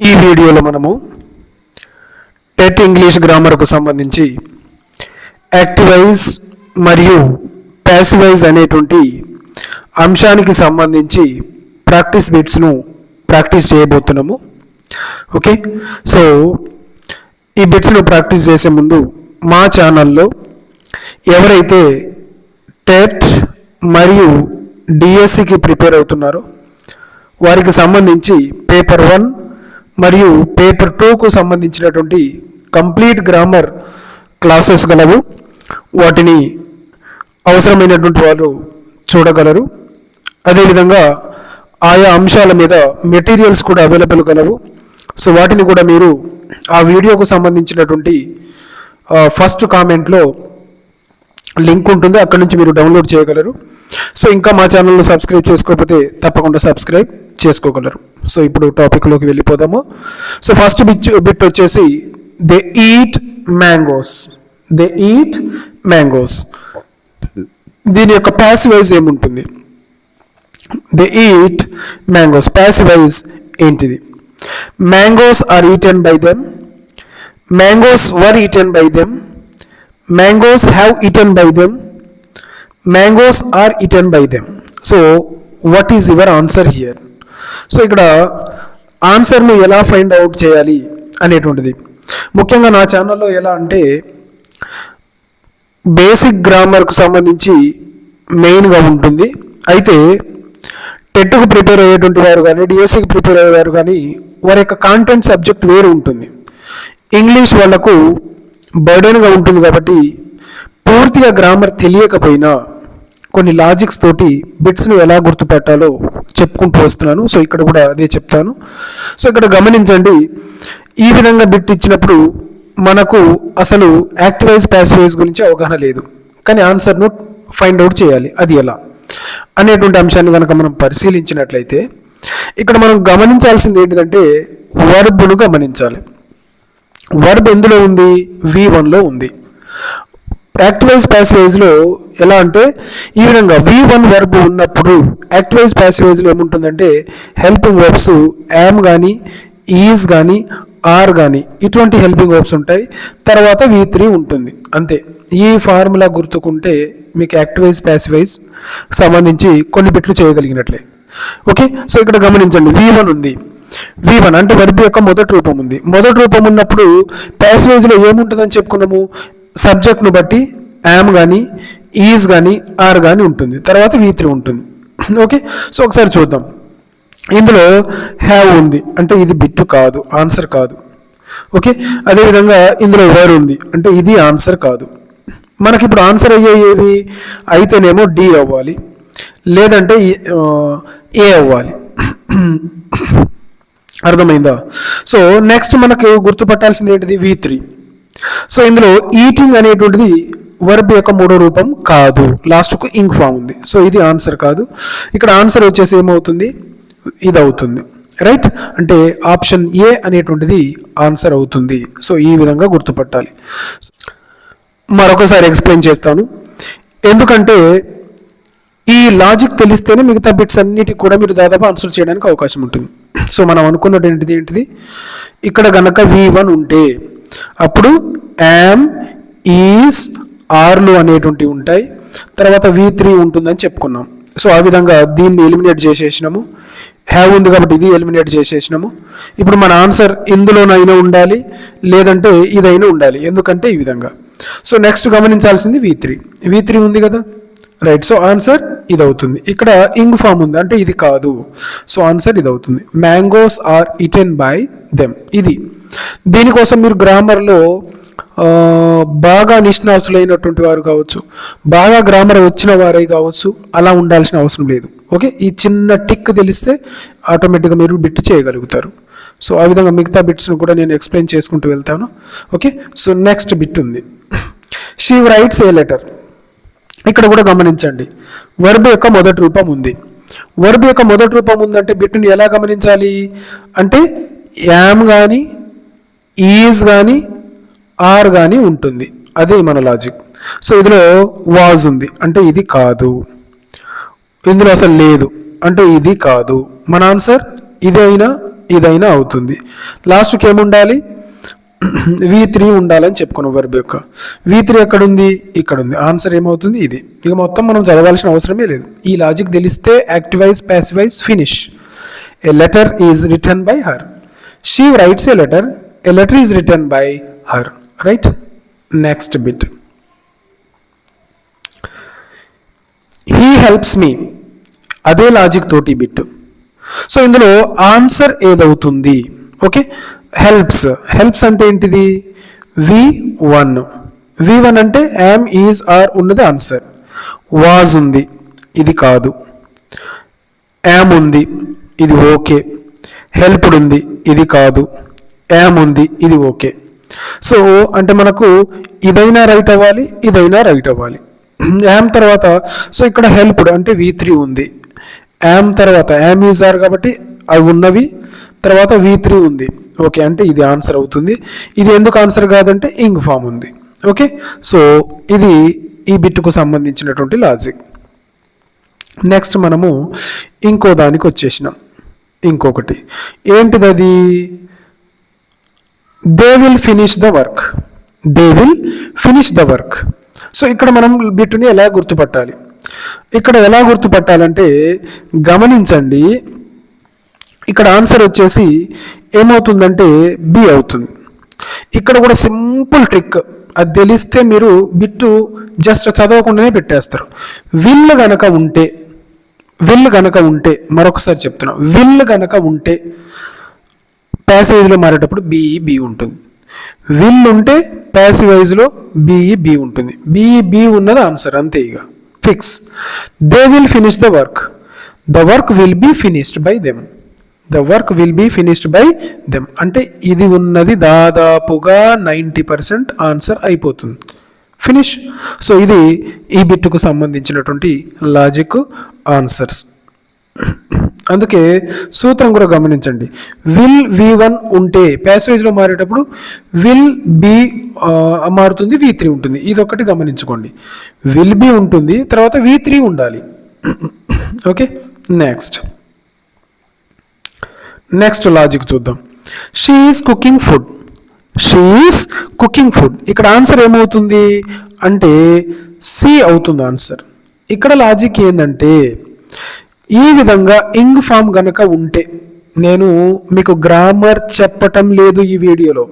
ఈ వీడియోలో మనము టెట్ ఇంగ్లీష్ గ్రామర్కు సంబంధించి యాక్టివైజ్ మరియు ప్యాసివైజ్ అనేటువంటి అంశానికి సంబంధించి ప్రాక్టీస్ బిట్స్ను ప్రాక్టీస్ చేయబోతున్నాము. ఓకే? సో ఈ బిట్స్ను ప్రాక్టీస్ చేసే ముందు మా ఛానల్లో ఎవరైతే టెట్ మరియు డిఎస్సికి ప్రిపేర్ అవుతున్నారో వారికి సంబంధించి పేపర్ వన్ మరియు పేపర్ టూకు సంబంధించినటువంటి కంప్లీట్ గ్రామర్ క్లాసెస్ గలవు. వాటిని అవసరమైనటువంటి వారు చూడగలరు. అదేవిధంగా ఆయా అంశాల మీద మెటీరియల్స్ కూడా అవైలబుల్ కలవు సో వాటిని కూడా మీరు ఆ వీడియోకు సంబంధించినటువంటి ఫస్ట్ కామెంట్లో లింక్ ఉంటుంది. అక్కడ నుంచి మీరు డౌన్లోడ్ చేయగలరు. సో ఇంకా మా ఛానల్ను సబ్స్క్రైబ్ చేసుకోకపోతే తప్పకుండా సబ్స్క్రైబ్. చేసుకోగలరు. సో ఇప్పుడు టాపిక్లోకి వెళ్ళిపోదాము. సో ఫస్ట్ బిట్ బిట్ వచ్చేసి they eat mangoes. They eat mangoes. దీని యొక్క ప్యాసివైజ్ ఏముంటుంది? They eat mangoes. Passive voice ఏంటిది? Mangoes are eaten by them. Mangoes were eaten by them. Mangoes have eaten by them. Mangoes are eaten by them. So what is your answer here so ఇక్కడ ఆన్సర్ని ఎలా find out చేయాలి అనేటువంటిది. ముఖ్యంగా నా ఛానల్లో ఎలా అంటే బేసిక్ గ్రామర్కు సంబంధించి మెయిన్గా ఉంటుంది. అయితే టెట్కు ప్రిపేర్ అయ్యేటువంటి వారు కానీ డిఎస్సికి ప్రిపేర్ అయ్యేవారు కానీ వారి యొక్క కాంటెంట్ సబ్జెక్ట్ వేరు ఉంటుంది. ఇంగ్లీష్ వాళ్ళకు బర్డెన్గా ఉంటుంది కాబట్టి పూర్తిగా గ్రామర్ తెలియకపోయినా కొన్ని లాజిక్స్ తోటి బిట్స్ని ఎలా గుర్తుపెట్టాలో చెప్పుకుంటూ వస్తున్నాను. సో ఇక్కడ కూడా అదే చెప్తాను. సో ఇక్కడ గమనించండి. ఈ విధంగా బిట్ ఇచ్చినప్పుడు మనకు అసలు యాక్టివైజ్ ప్యాసివైజ్ గురించి అవగాహన లేదు. కానీ ఆన్సర్ను ఫైండ్ అవుట్ చేయాలి. అది ఎలా? అనేటువంటి అంశాన్ని కనుక మనం పరిశీలించినట్లయితే ఇక్కడ మనం గమనించాల్సింది ఏంటిదంటే వర్బును గమనించాలి. వర్బ్ ఎందులో ఉంది? వి వన్లో ఉంది. యాక్టివైజ్ ప్యాసివైజ్లో ఎలా అంటే ఈ విధంగా వి వన్ వర్బ్ ఉన్నప్పుడు యాక్టివైజ్ ప్యాసివైజ్లో ఏముంటుందంటే హెల్పింగ్ వర్బ్స్ యామ్ కానీ ఈజ్ కానీ ఆర్ కానీ ఇటువంటి హెల్పింగ్ వర్బ్స్ ఉంటాయి. తర్వాత వి త్రీ ఉంటుంది. అంతే. ఈ ఫార్ములా గుర్తుకుంటే మీకు యాక్టివైజ్ ప్యాసివైజ్ సంబంధించి కొన్ని బిట్లు చేయగలిగినట్లే. ఓకే? సో ఇక్కడ గమనించండి. వి వన్ ఉంది. వి వన్ అంటే వర్బ్ యొక్క మొదటి రూపం ఉంది. మొదటి రూపం ఉన్నప్పుడు ప్యాసివైజ్లో ఏముంటుందని చెప్పుకున్నాము? సబ్జెక్ట్ను బట్టి యామ్ కానీ ఈజ్ కానీ ఆర్ కానీ ఉంటుంది. తర్వాత వి త్రీ ఉంటుంది. ఓకే సో ఒకసారి చూద్దాం. ఇందులో హ్యావ్ ఉంది. అంటే ఇది బిట్టు కాదు ఆన్సర్ కాదు. ఓకే అదేవిధంగా ఇందులో వర్ ఉంది. అంటే ఇది ఆన్సర్ కాదు. మనకి ఇప్పుడు ఆన్సర్ అయ్యేవి అయితేనేమో డి అవ్వాలి. లేదంటే ఏ అవ్వాలి. అర్థమైందా? సో నెక్స్ట్ మనకు గుర్తుపట్టాల్సింది ఏంటిది? వి త్రీ సో ఇందులో ఈటింగ్ అనేటువంటిది వర్బ్ యొక్క మూడో రూపం కాదు. లాస్ట్కు ఇంక్ ఫామ్ ఉంది. సో ఇది ఆన్సర్ కాదు. ఇక్కడ ఆన్సర్ వచ్చేసి ఏమవుతుంది? ఇది అవుతుంది రైట్ అంటే ఆప్షన్ ఏ అనేటువంటిది ఆన్సర్ అవుతుంది. సో ఈ విధంగా గుర్తుపట్టాలి. మరొకసారి ఎక్స్ప్లెయిన్ చేస్తాను. ఎందుకంటే ఈ లాజిక్ తెలిస్తేనే మిగతా బిట్స్ అన్నిటికి కూడా మీరు దాదాపు ఆన్సర్ చేయడానికి అవకాశం ఉంటుంది. సో మనం అనుకున్నది ఏంటిది? ఏంటిది? ఇక్కడ గనక వి వన్ ఉంటే అప్పుడు యామ్ ఈస్ ఆర్లు అనేటువంటివి ఉంటాయి. తర్వాత వి త్రీ ఉంటుందని చెప్పుకున్నాం. సో ఆ విధంగా దీన్ని ఎలిమినేట్ చేసేసినాము. హ్యావ్ ఉంది కాబట్టి ఇది ఎలిమినేట్ చేసేసినాము. ఇప్పుడు మన ఆన్సర్ ఇందులోనైనా ఉండాలి లేదంటే ఇదైనా ఉండాలి. ఎందుకంటే ఈ విధంగా. సో నెక్స్ట్ గమనించాల్సింది వి త్రీ వి త్రీ ఉంది కదా? రైట్ సో ఆన్సర్ ఇది అవుతుంది ఇక్కడ ఇంగ్ ఫామ్ ఉంది అంటే ఇది కాదు. సో ఆన్సర్ ఇది అవుతుంది mangoes are eaten by them ఇది. దీనికోసం మీరు గ్రామర్లో బాగా నిష్ణాతులైనటువంటి వారు కావచ్చు బాగా గ్రామర్ వచ్చిన వారే కావచ్చు అలా ఉండాల్సిన అవసరం లేదు. ఓకే? ఈ చిన్న టిక్ తెలిస్తే ఆటోమేటిక్గా మీరు బిట్ చేయగలుగుతారు. సో ఆ విధంగా మిగతా బిట్స్ను కూడా నేను ఎక్స్ప్లెయిన్ చేసుకుంటూ వెళ్తాను. ఓకే? సో నెక్స్ట్ బిట్ ఉంది. She writes a letter? ఇక్కడ కూడా గమనించండి. వర్బ్ యొక్క మొదటి రూపం ఉంది. వర్బ్ యొక్క మొదటి రూపం ఉందంటే బిట్టుని ఎలా గమనించాలి? అంటే యామ్ కానీ ఈజ్ కానీ ఆర్ కానీ ఉంటుంది. అదే మన లాజిక్. సో ఇందులో వాజ్ ఉంది. అంటే ఇది కాదు. ఇందులో అసలు లేదు. అంటే ఇది కాదు. మన ఆన్సర్ ఇదైనా ఇదైనా అవుతుంది. లాస్ట్కి ఏముండాలి వి త్రీ ఉండాలని చెప్పుకున్నాం వర్బ్ యొక్క. వి త్రీ ఎక్కడుంది? ఇక్కడ ఉంది ఆన్సర్ ఏమవుతుంది? ఇది. ఇక మొత్తం మనం చదవాల్సిన అవసరమే లేదు. ఈ లాజిక్ తెలిస్తే active voice passive voice finish a letter is written by her she writes a letter a letter is written by her right next bit. He helps me అదే లాజిక్ తోటి బిట్ సో ఇందులో answer ఏదవుతుంది? Okay helps helps అంటే ఏంటిది? V one V one అంటే am is are ఉన్నది answer was ఉంది. ఇది కాదు. యామ్ ఉంది. ఇది ఓకే హెల్ప్డ్ ఉంది. ఇది కాదు. యామ్ ఉంది ఇది ఓకే. సో అంటే మనకు ఇదైనా రైట్ అవ్వాలి ఇదైనా రైట్ అవ్వాలి. యామ్ తర్వాత సో ఇక్కడ హెల్ప్డ్ అంటే వి త్రీ ఉంది. యామ్ తర్వాత యామ్ ఈజ్ ఆర్ కాబట్టి అవి ఉన్నవి. తర్వాత వి త్రీ ఉంది. ఓకే అంటే ఇది ఆన్సర్ అవుతుంది. ఇది ఎందుకు ఆన్సర్ కాదంటే ఇంగ్ ఫామ్ ఉంది. ఓకే? సో ఇది ఈ బిట్కు సంబంధించినటువంటి లాజిక్ నెక్స్ట్ మనము ఇంకో దానికి వచ్చేసినాం. ఇంకొకటి. ఏంటిది అది they will finish the work they will finish the work so ఇక్కడ మనం బిట్టుని ఎలా గుర్తుపట్టాలి? ఇక్కడ ఎలా గుర్తుపట్టాలంటే గమనించండి. ఇక్కడ ఆన్సర్ వచ్చేసి ఏమవుతుందంటే బి అవుతుంది. ఇక్కడ కూడా సింపుల్ ట్రిక్ అది తెలిస్తే మీరు బిట్టు జస్ట్ చదవకుండానే పెట్టేస్తారు. విల్ గనక ఉంటే విల్ గనక ఉంటే మరొకసారి చెప్తున్నా. విల్ గనక ఉంటే ప్యాసివైజ్లో మారేటప్పుడు బీఈ బి ఉంటుంది. విల్ ఉంటే ప్యాసివైజ్లో బీఈ బి ఉంటుంది. బీఈ బి ఉన్నది ఆన్సర్ అంతే ఇక. Fix they will finish the work the work will be finished by them the work will be finished by them అంటే ఇది ఉన్నది దాదాపుగా నైంటీ పర్సెంట్ ఆన్సర్ అయిపోతుంది. ఫినిష్ సో ఇది ఈ బిట్టుకు సంబంధించినటువంటి లాజిక్ ఆన్సర్స్ అందుకే సూత్రం కూడా గమనించండి. విల్ వి వన్ ఉంటే ప్యాసేజ్లో మారేటప్పుడు విల్ బి మారుతుంది వి త్రీ ఉంటుంది. ఇది ఒకటి గమనించుకోండి. విల్ బి ఉంటుంది తర్వాత వి త్రీ ఉండాలి. ఓకే? నెక్స్ట్. నెక్స్ట్ లాజిక్ చూద్దాం. She's cooking food. She's cooking food. ఇక్కడ ఆన్సర్ ఏమవుతుంది? అంటే సి అవుతుంది ఆన్సర్. ఇక్కడ లాజిక్ ఏంటంటే ఈ విధంగా ఇంగ్ ఫామ్ గనక ఉంటే నేను మీకు గ్రామర్ చెప్పటం లేదు ఈ వీడియోలో.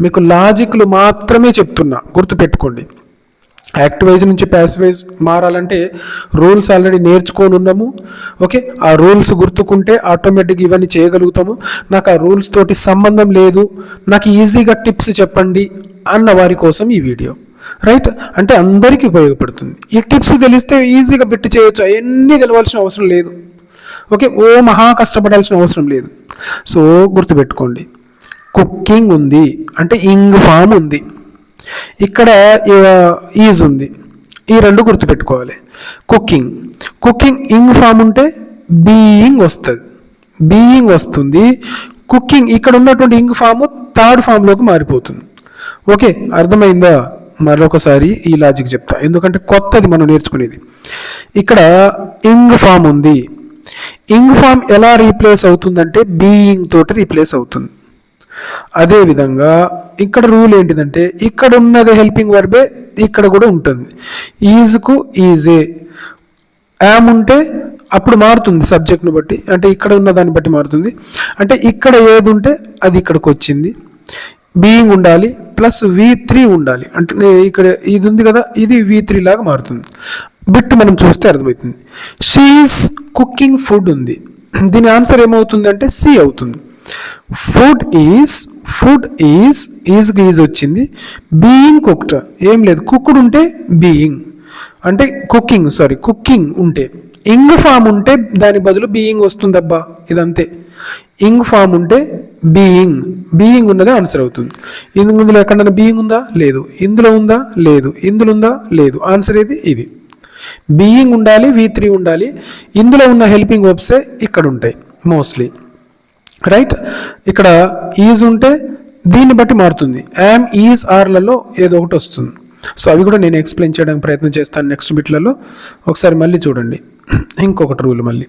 మీకు లాజిక్లు మాత్రమే చెప్తున్నా. గుర్తుపెట్టుకోండి. యాక్టివైజ్ నుంచి ప్యాసివైజ్ మారాలంటే రూల్స్ ఆల్రెడీ నేర్చుకొని ఉన్నాము ఓకే ఆ రూల్స్ గుర్తుకుంటే ఆటోమేటిక్ ఇవన్నీ చేయగలుగుతాము. నాకు ఆ రూల్స్ తోటి సంబంధం లేదు. నాకు ఈజీగా టిప్స్ చెప్పండి అన్న వారి కోసం ఈ వీడియో. రైట్? అంటే అందరికీ ఉపయోగపడుతుంది. ఈ టిప్స్ తెలిస్తే ఈజీగా పెట్టి చేయొచ్చు. అవన్నీ తెలవాల్సిన అవసరం లేదు. ఓకే? ఓ మహా కష్టపడాల్సిన అవసరం లేదు. సో గుర్తుపెట్టుకోండి. కుకింగ్ ఉంది. అంటే ఇంగ్ ఫామ్ ఉంది. ఇక్కడ ఈజ్ ఉంది. ఈ రెండు గుర్తుపెట్టుకోవాలి. కుకింగ్ కుకింగ్ ఇంగ్ ఫామ్ ఉంటే బీయింగ్ వస్తుంది. బీయింగ్ వస్తుంది. కుకింగ్ ఇక్కడ ఉన్నటువంటి ఇంగ్ ఫామ్ థర్డ్ ఫామ్లోకి మారిపోతుంది. ఓకే? అర్థమైందా? మరొకసారి ఈ లాజిక్ చెప్తా. ఎందుకంటే కొత్తది మనం నేర్చుకునేది. ఇక్కడ ఇంగ్ ఫామ్ ఉంది. ఇంగ్ ఫామ్ ఎలా రీప్లేస్ అవుతుందంటే బీయింగ్ తోటి రీప్లేస్ అవుతుంది. అదేవిధంగా ఇక్కడ రూల్ ఏంటిదంటే ఇక్కడ ఉన్నది హెల్పింగ్ వర్బే ఇక్కడ కూడా ఉంటుంది. ఈజ్కు ఈజే యామ్ ఉంటే అప్పుడు మారుతుంది సబ్జెక్ట్ను బట్టి. అంటే ఇక్కడ ఉన్న దాన్ని బట్టి మారుతుంది. అంటే ఇక్కడ ఏది ఉంటే అది ఇక్కడికి వచ్చింది. బీయింగ్ ఉండాలి ప్లస్ వి త్రీ ఉండాలి. అంటే ఇక్కడ ఇది ఉంది కదా ఇది వి త్రీ లాగా మారుతుంది. బిట్ మనం చూస్తే అర్థమవుతుంది. షీఈస్ కుకింగ్ ఫుడ్ ఉంది. దీని ఆన్సర్ ఏమవుతుంది అంటే సి అవుతుంది. Food is food is is is వచ్చింది. బీయింగ్ కుక్డ్ ఏం లేదు. కుక్డ్ ఉంటే బీయింగ్ అంటే కుకింగ్ సారీ కుకింగ్ ఉంటే. ఇంగ్ ఫామ్ ఉంటే దాని బదులు బీయింగ్ వస్తుందబ్బా. ఇదంతే. ఇంగ్ ఫామ్ ఉంటే బీయింగ్ బీయింగ్ ఉన్నదే ఆన్సర్ అవుతుంది. ఇందులో ఇందులో ఎక్కడైనా బీయింగ్ ఉందా? లేదు. ఇందులో ఉందా? లేదు. ఇందులో ఉందా? లేదు. ఆన్సర్ ఏది? ఇది. బీయింగ్ ఉండాలి వి త్రీ ఉండాలి. ఇందులో ఉన్న హెల్పింగ్ వర్బ్సే ఇక్కడ ఉంటాయి మోస్ట్లీ రైట్ ఇక్కడ ఈజ్ ఉంటే దీన్ని బట్టి మారుతుంది. యామ్ ఈజ్ ఆర్లలో ఏదో ఒకటి వస్తుంది. సో అవి కూడా నేను ఎక్స్ప్లెయిన్ చేయడానికి ప్రయత్నం చేస్తాను నెక్స్ట్ బిట్లలో ఒకసారి మళ్ళీ చూడండి. ఇంకొకటి రూల్ మళ్ళీ.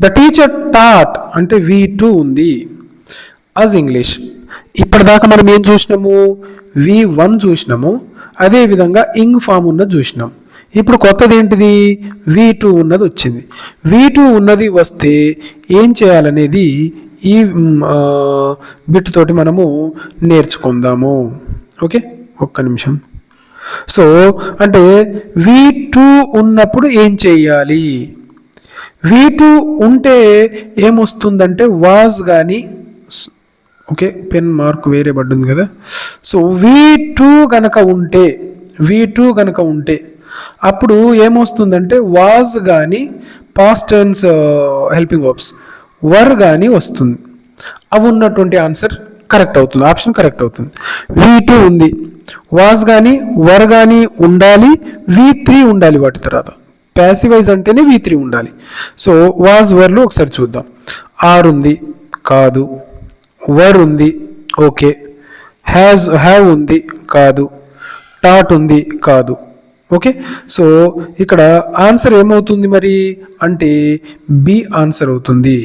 ద టీచర్ టాట్ అంటే వి టూ ఉంది. అజ్ ఇంగ్లీష్ ఇప్పటిదాకా మనం ఏం చూసినాము? వి వన్ చూసినాము. అదేవిధంగా ఇంగ్ ఫామ్ ఉన్నది చూసినాం. ఇప్పుడు కొత్తది ఏంటిది? వి టూ ఉన్నది వచ్చింది. వి టూ ఉన్నది వస్తే ఏం చేయాలనేది ఈ మ్, బిట్ తోటి మనము నేర్చుకుందాము. ఓకే ఒక్క నిమిషం. సో అంటే వి టూ ఉన్నప్పుడు ఏం చేయాలి? వి టూ ఉంటే ఏమొస్తుందంటే వాజ్ కానీ ఓకే పెన్ మార్క్ వేరే పడ్డింది కదా. సో వి టూ కనుక ఉంటే వి టూ కనుక ఉంటే అప్పుడు ఏమొస్తుందంటే వాజ్ కానీ past turns helping verbs were కానీ వస్తుంది. అవి ఉన్నటువంటి ఆన్సర్ కరెక్ట్ అవుతుంది ఆప్షన్ కరెక్ట్ అవుతుంది. వి టూ ఉంది వాజ్ కానీ వర్ కానీ ఉండాలి వి త్రీ ఉండాలి వాటి తర్వాత. ప్యాసివైజ్ అంటేనే వి త్రీ ఉండాలి. సో వాజ్ వర్లో ఒకసారి చూద్దాం. ఆర్ ఉంది కాదు. వర్ ఉంది ఓకే హ్యాజ్ హ్యావ్ ఉంది కాదు. టాట్ ఉంది కాదు. ఓకే సో ఇక్కడ ఆన్సర్ ఏమవుతుంది మరి? అంటే బి ఆన్సర్ అవుతుంది.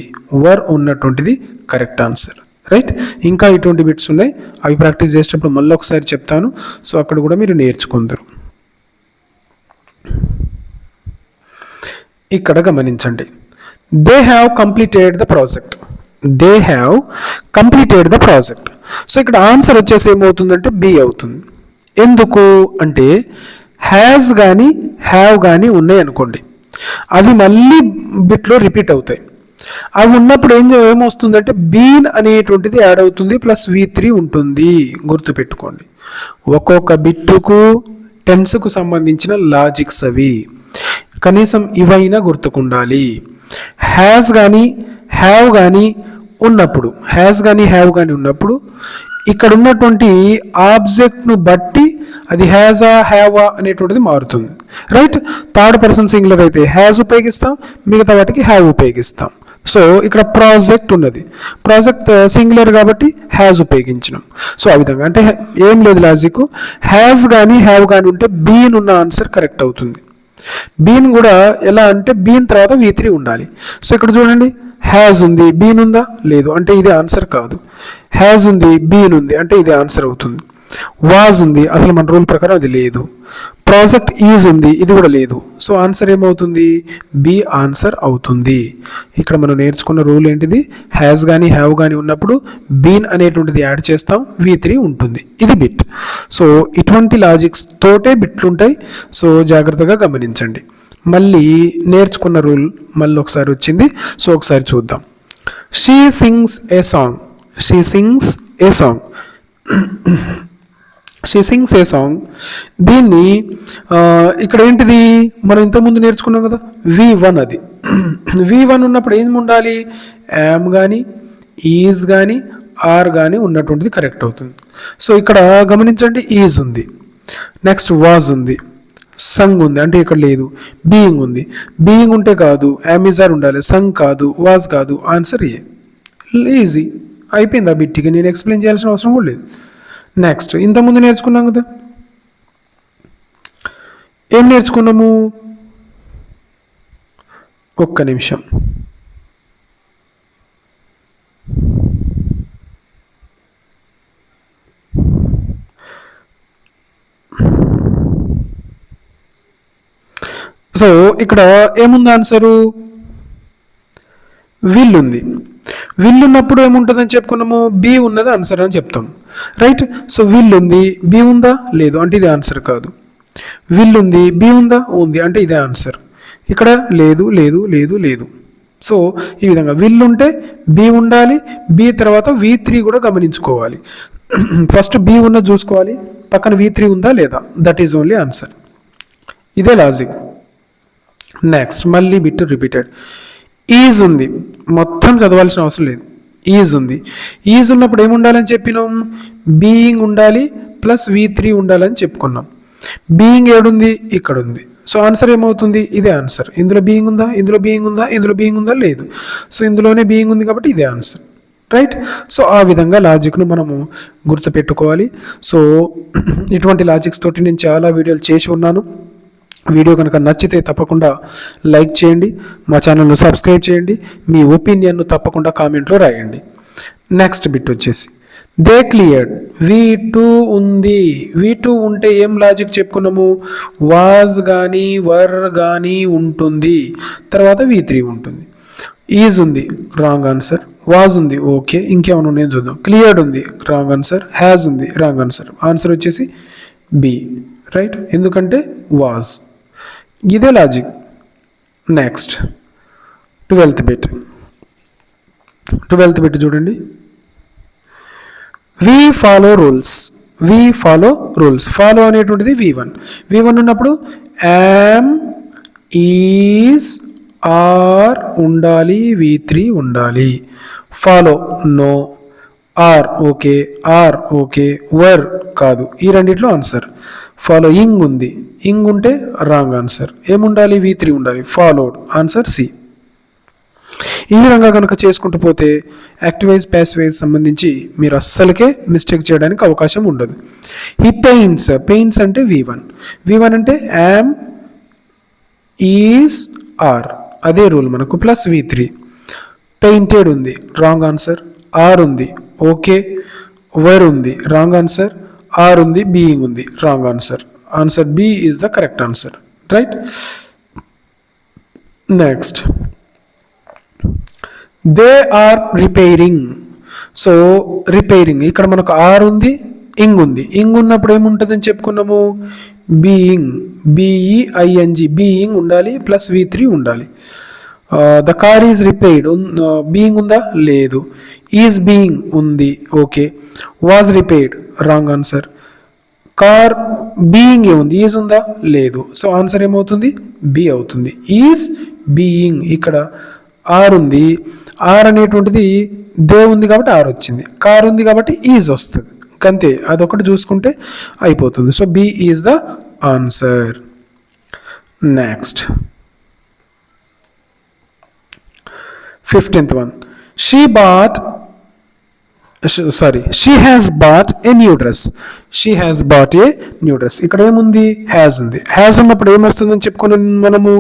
వర్ ఉన్నటువంటిది కరెక్ట్ ఆన్సర్ రైట్ ఇంకా ఇటువంటి బిట్స్ ఉన్నాయి. అవి ప్రాక్టీస్ చేసేటప్పుడు మళ్ళీ ఒకసారి చెప్తాను. సో అక్కడ కూడా మీరు నేర్చుకుందరు. ఇక్కడ గమనించండి. They have completed the project they have completed the project so ఇక్కడ ఆన్సర్ వచ్చేసి ఏమవుతుందంటే బి అవుతుంది. ఎందుకు? అంటే హ్యాజ్ కానీ హ్యావ్ కానీ ఉన్నాయి అనుకోండి. అవి మళ్ళీ బిట్లో రిపీట్ అవుతాయి. అవి ఉన్నప్పుడు ఏం ఏమొస్తుందంటే బీన్ అనేటువంటిది యాడ్ అవుతుంది ప్లస్ వి త్రీ ఉంటుంది. గుర్తుపెట్టుకోండి. ఒక్కొక్క బిట్టుకు టెన్స్కు సంబంధించిన లాజిక్స్ అవి. కనీసం ఇవైనా గుర్తుకుండాలి. హ్యాస్ కానీ హ్యావ్ కానీ ఉన్నప్పుడు హ్యాస్ కానీ హ్యావ్ కానీ ఉన్నప్పుడు ఇక్కడ ఉన్నటువంటి ఆబ్జెక్ట్ను బట్టి అది హ్యాజా హ్యావా అనేటువంటిది మారుతుంది. రైట్ థర్డ్ పర్సన్ సింగులర్ అయితే హ్యాజ్ ఉపయోగిస్తాం మిగతా వాటికి హ్యావ్ ఉపయోగిస్తాం. సో ఇక్కడ ప్రాజెక్ట్ ఉన్నది. ప్రాజెక్ట్ సింగులర్ uh, కాబట్టి హ్యాజ్ ఉపయోగించినాం. సో ఆ విధంగా అంటే ఏం లేదు లాజిక్ హ్యాజ్ కానీ హ్యావ్ కానీ ఉంటే బీన్ ఉన్న ఆన్సర్ కరెక్ట్ అవుతుంది. బీన్ కూడా ఎలా అంటే బీన్ తర్వాత వి త్రీ ఉండాలి. సో ఇక్కడ చూడండి హ్యాజ్ ఉంది. బీన్ ఉందా? లేదు. అంటే ఇది ఆన్సర్ కాదు. హ్యాజ్ ఉంది బీన్ ఉంది. అంటే ఇది ఆన్సర్ అవుతుంది. వాజ్ ఉంది. అసలు మన రూల్ ప్రకారం అది లేదు. ప్రాజెక్ట్ ఈజ్ ఉంది. ఇది కూడా లేదు. సో ఆన్సర్ ఏమవుతుంది? బి ఆన్సర్ అవుతుంది. ఇక్కడ మనం నేర్చుకున్న రూల్ ఏంటిది? హ్యాజ్ కానీ హ్యావ్ కానీ ఉన్నప్పుడు బీన్ అనేటువంటిది యాడ్ చేస్తాం. వి త్రీ ఉంటుంది. ఇది బిట్ సో ఇటువంటి లాజిక్స్ తోటే బిట్లు ఉంటాయి. సో జాగ్రత్తగా గమనించండి. మళ్ళీ నేర్చుకున్న రూల్ మళ్ళీ ఒకసారి వచ్చింది. సో ఒకసారి చూద్దాం. She sings a song she sings a song she sings a song దీన్ని ఇక్కడ ఏంటిది? మనం ఇంతకుముందు నేర్చుకున్నాం కదా? వి వన్ అది. వి వన్ ఉన్నప్పుడు ఏం ఉండాలి? యామ్ కానీ ఈజ్ కానీ ఆర్ కానీ ఉన్నటువంటిది కరెక్ట్ అవుతుంది. సో ఇక్కడ గమనించండి ఈజ్ ఉంది. నెక్స్ట్ వాజ్ ఉంది. సంగ్ ఉంది. అంటే ఇక్కడ లేదు. బీయింగ్ ఉంది. బీయింగ్ ఉంటే కాదు. అమెజార్ ఉండాలి. సంగ్ కాదు. వాజ్ కాదు. ఆన్సర్ ఏ ఈజీ అయిపోయింది ఆ బిట్టికి. నేను ఎక్స్ప్లెయిన్ చేయాల్సిన అవసరం కూడా లేదు. నెక్స్ట్ ఇంతకుముందు నేర్చుకున్నాం కదా. ఏం నేర్చుకున్నాము? ఒక్క నిమిషం. సో ఇక్కడ ఏముంది ఆన్సరు విల్ ఉంది విల్ ఉన్నప్పుడు ఏముంటుందని చెప్పుకున్నాము? బి ఉన్నది ఆన్సర్ అని చెప్తాం. రైట్? సో విల్ ఉంది బి ఉందా? లేదు. అంటే ఇది ఆన్సర్ కాదు. విల్ ఉంది బి ఉందా? ఉంది. అంటే ఇదే ఆన్సర్. ఇక్కడ లేదు లేదు లేదు లేదు. సో ఈ విధంగా విల్ ఉంటే బి ఉండాలి బి తర్వాత వి త్రీ కూడా గమనించుకోవాలి. ఫస్ట్ బి ఉన్నది చూసుకోవాలి. పక్కన వి త్రీ ఉందా లేదా? దట్ ఈజ్ ఓన్లీ ఆన్సర్ ఇదే లాజిక్ నెక్స్ట్ మళ్ళీ బిట్ రిపీటెడ్ ఈజ్ ఉంది. మొత్తం చదవాల్సిన అవసరం లేదు. ఈజ్ ఉంది. ఈజ్ ఉన్నప్పుడు ఏముండాలని చెప్పినాం? బీయింగ్ ఉండాలి ప్లస్ వి త్రీ ఉండాలని చెప్పుకున్నాం. బీయింగ్ ఏడుంది? ఇక్కడ ఉంది సో ఆన్సర్ ఏమవుతుంది? ఇదే ఆన్సర్. ఇందులో బీయింగ్ ఉందా? ఇందులో బీయింగ్ ఉందా? ఇందులో బీయింగ్ ఉందా? లేదు. సో ఇందులోనే బీయింగ్ ఉంది కాబట్టి ఇదే ఆన్సర్. రైట్? సో ఆ విధంగా లాజిక్ను మనము గుర్తుపెట్టుకోవాలి. సో ఇటువంటి లాజిక్స్ తోటి నేను చాలా వీడియోలు చేసి ఉన్నాను. వీడియో కనుక నచ్చితే తప్పకుండా లైక్ చేయండి మా ఛానల్ను సబ్స్క్రైబ్ చేయండి మీ ఒపీనియన్ను తప్పకుండా కామెంట్లో రాయండి. నెక్స్ట్ బిట్ వచ్చేసి దే క్లియర్డ్ వి టూ ఉంది వి టూ ఉంటే ఏం లాజిక్ చెప్పుకున్నాము? వాజ్ కానీ వర్ కానీ ఉంటుంది తర్వాత వి త్రీ ఉంటుంది. ఈజ్ ఉంది రాంగ్ ఆన్సర్. వాజ్ ఉంది ఓకే ఇంకేమైనా ఉన్నాయో చూద్దాం. క్లియర్డ్ ఉంది రాంగ్ ఆన్సర్. హ్యాజ్ ఉంది రాంగ్ ఆన్సర్. ఆన్సర్ వచ్చేసి బి రైట్? ఎందుకంటే వాజ్. ఇదే logic next twelfth bit twelfth bit చూడండి. We follow rules we follow rules follow అనేటువంటిది వి వన్ వి వన్ ఉన్నప్పుడు యామ్ ఈజ్ ఆర్ ఉండాలి వి త్రీ ఉండాలి. Follow no are okay are okay were కాదు. ఈ రెండిట్లో ఆన్సర్ ఫాలో ఇంగ్ ఉంది. ఇంగ్ ఉంటే రాంగ్ ఆన్సర్ ఏముండాలి? వి త్రీ ఉండాలి. ఫాలోడ్ ఆన్సర్ సి ఈ విధంగా కనుక చేసుకుంటూ పోతే యాక్టివైజ్ ప్యాసివైజ్ సంబంధించి మీరు అస్సలకే మిస్టేక్ చేయడానికి అవకాశం ఉండదు. ఈ పెయింట్స్ పెయింట్స్ అంటే వి వన్ వి వన్ అంటే యామ్ ఈజ్ ఆర్ అదే రూల్ మనకు. ప్లస్ వి త్రీ పెయింటెడ్ ఉంది. రాంగ్ ఆన్సర్ ఆర్ ఉంది. ఓకే వర్ ఉంది. రాంగ్ ఆన్సర్ ఆర్ ఉంది బీయింగ్ ఉంది. Wrong answer answer B is the correct answer right next they are repairing so repairing ఇక్కడ మనకు are ఉంది ఇంగ్ ఉంది. ఇంగ్ ఉన్నప్పుడు ఏముంటుందని చెప్పుకున్నాము? Being B E I N G being ఉండాలి ప్లస్ వి త్రీ ఉండాలి. The car is repaired being ఉందా లేదు ఈజ్ బీయింగ్ ఉంది okay was repaired wrong answer car being ఏముంది ఈజ్ ఉందా లేదు సో ఆన్సర్ ఏమవుతుంది? బి అవుతుంది. ఈజ్ బీయింగ్ ఇక్కడ ఆర్ ఉంది ఆర్ అనేటువంటిది దే ఉంది కాబట్టి ఆర్ వచ్చింది. కార్ ఉంది కాబట్టి ఈజ్ వస్తుంది. అంతే అదొకటి చూసుకుంటే అయిపోతుంది. So B is the answer next fifteenth one she bought sorry she has bought a new dress she has bought a new dress ఇక్కడ ఏముంది? హ్యాజ్ ఉంది. హ్యాజ్ ఉన్నప్పుడు ఏమొస్తుందని చెప్పుకున్నాం మనము?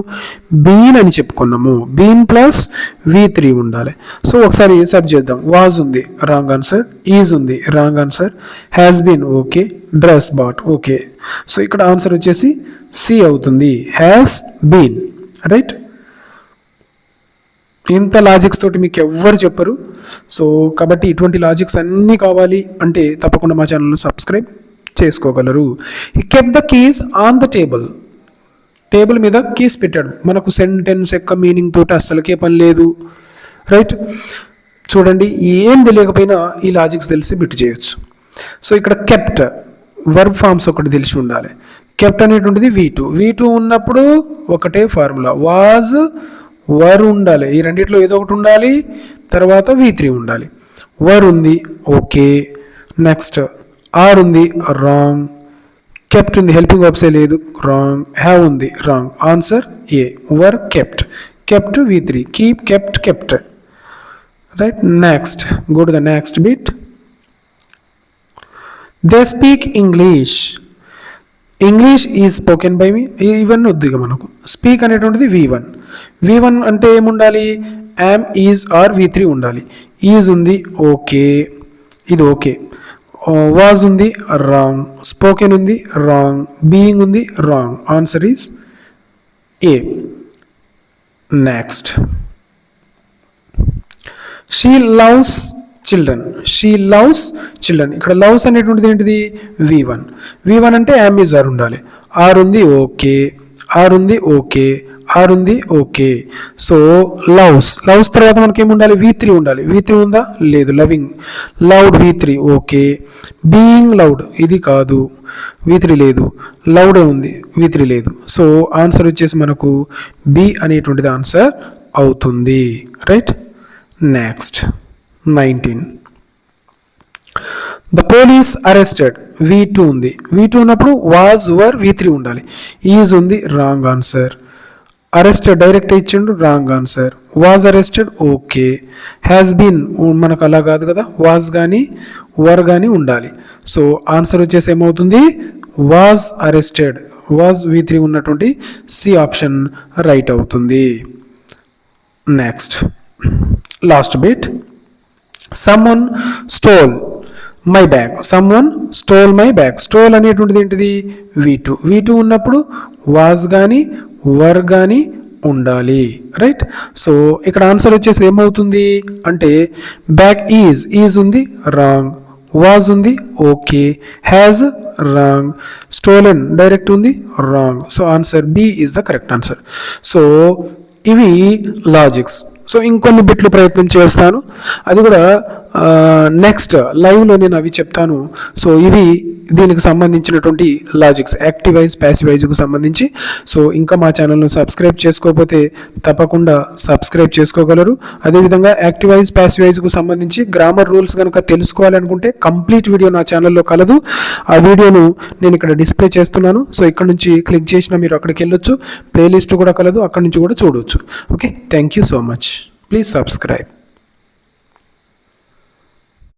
బీన్ అని చెప్పుకున్నాము. బీన్ ప్లస్ వి త్రీ ఉండాలి. సో ఒకసారి సర్చ్ చేద్దాం. వాజ్ ఉంది. రాంగ్ ఆన్సర్ ఈజ్ ఉంది. Wrong answer has been okay dress bought okay so ఇక్కడ ఆన్సర్ వచ్చేసి సి అవుతుంది. హ్యాస్ బీన్ రైట్ ఇంత లాజిక్స్ తోటి మీకు ఎవ్వరు చెప్పరు. సో కాబట్టి ఇటువంటి లాజిక్స్ అన్నీ కావాలి అంటే తప్పకుండా మా ఛానల్ను సబ్స్క్రైబ్ చేసుకోగలరు. ఈ kept the keys on the table table మీద కీస్ పెట్టాడు. మనకు సెంటెన్స్ యొక్క మీనింగ్ తోటి అస్సలకే పని లేదు. రైట్ చూడండి ఏం తెలియకపోయినా ఈ లాజిక్స్ తెలిసి బిట్ చేయొచ్చు. సో ఇక్కడ కెప్ట్ వర్బ్ ఫార్మ్స్ ఒకటి తెలిసి ఉండాలి. కెప్ట్ అనేటువంటిది వీ టూ వీ టూ ఉన్నప్పుడు ఒకటే ఫార్ములా వాజ్ వర్ ఉండాలి ఈ రెండిట్లో ఏదో ఒకటి ఉండాలి తర్వాత వి త్రీ ఉండాలి. వర్ ఉంది ఓకే. నెక్స్ట్ ఆర్ ఉంది రాంగ్ కెప్ట్ ఉంది హెల్పింగ్ ఆప్సే లేదు రాంగ్ హ్యావ్ ఉంది wrong answer a were kept kept V three keep kept kept right next go to the next bit they speak English English is spoken by me ఇవన్నీ వద్దు ఇక మనకు. Speak అనేటువంటిది V one V one అంటే ఏముండాలి? Am is are V three ఉండాలి. Is ఉంది okay ఇది ఓకే వాజ్ uh, ఉంది రాంగ్ స్పోకెన్ ఉంది రాంగ్ బీయింగ్ ఉంది wrong answer is a next she loves children she loves children ఇక్కడ లవ్స్ అనేటువంటిది ఏంటిది? వి వన్ వి వన్ అంటే యామ్ ఆర్ ఉండాలి. ఆర్ ఉంది ఓకే ఆర్ ఉంది ఓకే ఆర్ ఉంది ఓకే సో లవ్స్ లవ్స్ తర్వాత మనకి ఏముండాలి ఉండాలి? వి త్రీ ఉండాలి. వి త్రీ ఉందా? లేదు. Loving loved V three okay being loved ఇది కాదు. వి త్రీ లేదు. లౌడే ఉంది? వి త్రీ లేదు. సో ఆన్సర్ వచ్చేసి మనకు బి అనేటువంటిది ఆన్సర్ అవుతుంది. Right next nineteen. The police arrested V two ఉంది. వి టూ ఉన్నప్పుడు వాజ్ వర్ వి త్రీ ఉండాలి. ఈజ్ ఉంది రాంగ్ ఆన్సర్ అరెస్టెడ్ డైరెక్ట్ ఇచ్చిండు wrong answer was arrested okay has been మనకు అలా కాదు కదా. వాజ్ కానీ వర్ కానీ ఉండాలి. సో ఆన్సర్ వచ్చేసి ఏమవుతుంది? Was arrested was V three ఉన్నటువంటి సి ఆప్షన్ రైట్ అవుతుంది. Next last bit someone stole my bag someone stole my bag stole అనేటువంటిది ఏంటిది? వీ టూ వీ టూ ఉన్నప్పుడు వాజ్ కానీ వర్ కానీ ఉండాలి. రైట్ సో ఇక్కడ ఆన్సర్ వచ్చేసి ఏమవుతుంది? అంటే బ్యాక్ ఈజ్ ఈజ్ ఉంది రాంగ్ వాజ్ ఉంది okay has wrong stolen direct ఉంది wrong so answer B is the correct answer so ఇవి లాజిక్స్ సో ఇంకొన్ని బిట్లు ప్రయత్నం చేస్తాను. అది కూడా నెక్స్ట్ లైవ్లో నేను అవి చెప్తాను. సో ఇవి దీనికి సంబంధించినటువంటి లాజిక్స్ యాక్టివైజ్ ప్యాసివైజ్కు సంబంధించి. సో ఇంకా మా ఛానల్ను సబ్స్క్రైబ్ చేసుకోకపోతే తప్పకుండా సబ్స్క్రైబ్ చేసుకోగలరు. అదేవిధంగా యాక్టివైజ్ ప్యాసివైజ్కు సంబంధించి గ్రామర్ రూల్స్ కనుక తెలుసుకోవాలనుకుంటే కంప్లీట్ వీడియో నా ఛానల్లో కలదు. ఆ వీడియోను నేను ఇక్కడ డిస్ప్లే చేస్తున్నాను. సో ఇక్కడ నుంచి క్లిక్ చేసినా మీరు అక్కడికి వెళ్ళొచ్చు. ప్లేలిస్ట్ కూడా కలదు. అక్కడ నుంచి కూడా చూడవచ్చు okay thank you so much please subscribe